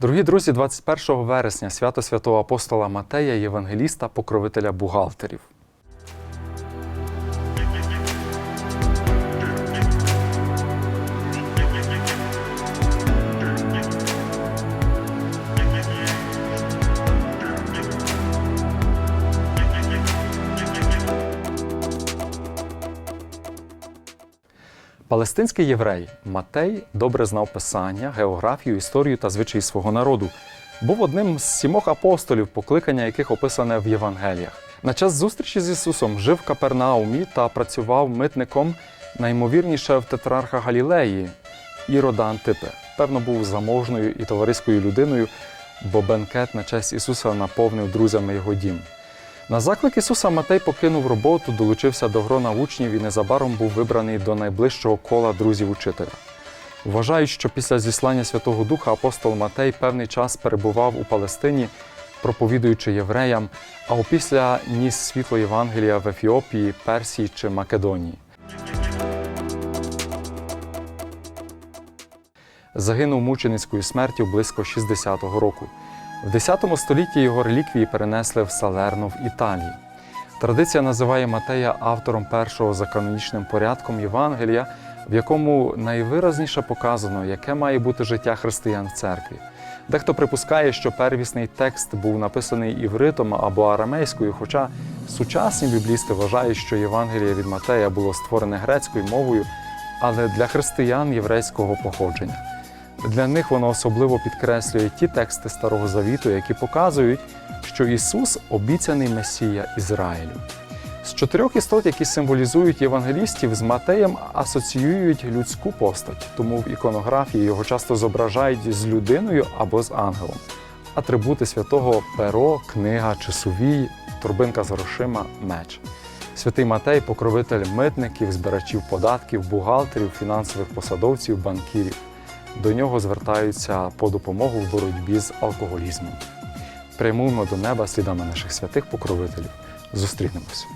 Дорогі друзі, 21 вересня свято святого апостола Матея, євангеліста, покровителя бухгалтерів. Палестинський єврей Матей добре знав писання, географію, історію та звичаї свого народу. Був одним з сімох апостолів, покликання яких описане в Євангеліях. На час зустрічі з Ісусом жив в Капернаумі та працював митником найімовірніше в тетрарха Галілеї Ірода Антипе. Певно, був заможною і товариською людиною, бо бенкет на честь Ісуса наповнив друзями його дім. На заклик Ісуса Матей покинув роботу, долучився до грона учнів і незабаром був вибраний до найближчого кола друзів учителя. Вважають, що після зіслання Святого Духа апостол Матей певний час перебував у Палестині, проповідуючи євреям, а опісля ніс світло Євангелія в Ефіопії, Персії чи Македонії. Загинув мученицькою смертю близько 60-го року. В X столітті його реліквії перенесли в Салерно в Італії. Традиція називає Матея автором першого за канонічним порядком Євангелія, в якому найвиразніше показано, яке має бути життя християн в церкві. Дехто припускає, що первісний текст був написаний івритом або арамейською, хоча сучасні біблісти вважають, що Євангеліє від Матея було створене грецькою мовою, але для християн єврейського походження. Для них воно особливо підкреслює ті тексти Старого Завіту, які показують, що Ісус обіцяний Месія Ізраїлю. З чотирьох істот, які символізують євангелістів, з Матеєм асоціюють людську постать, тому в іконографії його часто зображають з людиною або з ангелом. Атрибути святого перо, книга чи сувій, торбинка з грошима, меч. Святий Матей покровитель митників, збирачів податків, бухгалтерів, фінансових посадовців, банкірів. До нього звертаються по допомогу в боротьбі з алкоголізмом. Прямуємо до неба слідами наших святих покровителів. Зустрінемось.